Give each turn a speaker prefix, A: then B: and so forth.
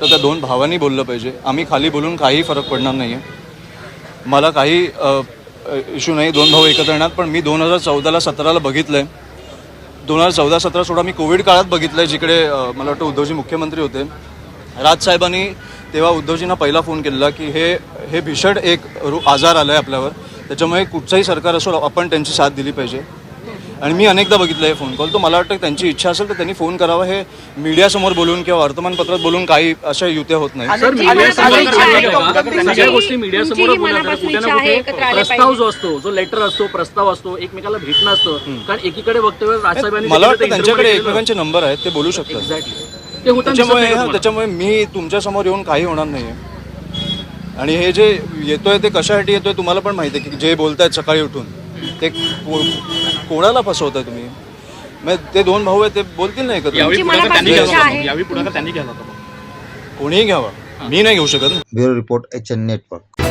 A: दोन भावांनी बोललं पाहिजे. आम्ही खाली बोलून काही फरक पडणार नाही आहे मला काही इश्यू नाही दोन भाऊ एकत्र येणार पण मी दोन हजार चौदाला सतराला बघितलं आहे दोन हजार चौदा सतरा सोळा मी कोविड काळात बघितलं आहे जिकडे मला वाटतं उद्धवजी मुख्यमंत्री होते. राजसाहेबांनी तेव्हा उद्धवजींना पहिला फोन केलेला की हे हे भीषण एक आजार आला आहे आपल्यावर. त्याच्यामुळे कुठचंही सरकार असो आपण त्यांची साथ दिली पाहिजे. आणि मी अनेकदा बघितलं हे फोन कॉल तो मला वाटतं त्यांची इच्छा असेल तर त्यांनी फोन करावा. हे मीडियासमोर बोलून किंवा वर्तमानपत्रात बोलून काही अशा युत्या होत नाही.
B: सर? सगळ्या गोष्टी कुठे ना कुठे प्रस्ताव. जो असतो जो लेटर असतो प्रस्ताव असतो एकमेकाला भेटणं असतं. कारण एकीकडे वक्तव्य राजसाहेबांनी
A: मला वाटतं त्यांच्याकडे एकमेकांचे नंबर आहेत ते बोलू शकतात. त्याच्यामुळे त्याच्यामुळे मी तुमच्यासमोर येऊन काही होणार नाहीये. आणि हे जे येतोय ते कशासाठी येतोय तुम्हाला पण माहिती आहे की जे बोलतायत सकाळी उठून ते कोणाला फसवताय तुम्ही? मग ते दोन भाऊ आहेत ते बोलतील नाही एकत्र.
C: तुमची मनापासून इच्छा आहे.
B: यावेळी पुढाकार त्यांनी केला होता
A: कोणीही घ्यावा. मी नाही घेऊ शकत.
D: Bureau report H N network.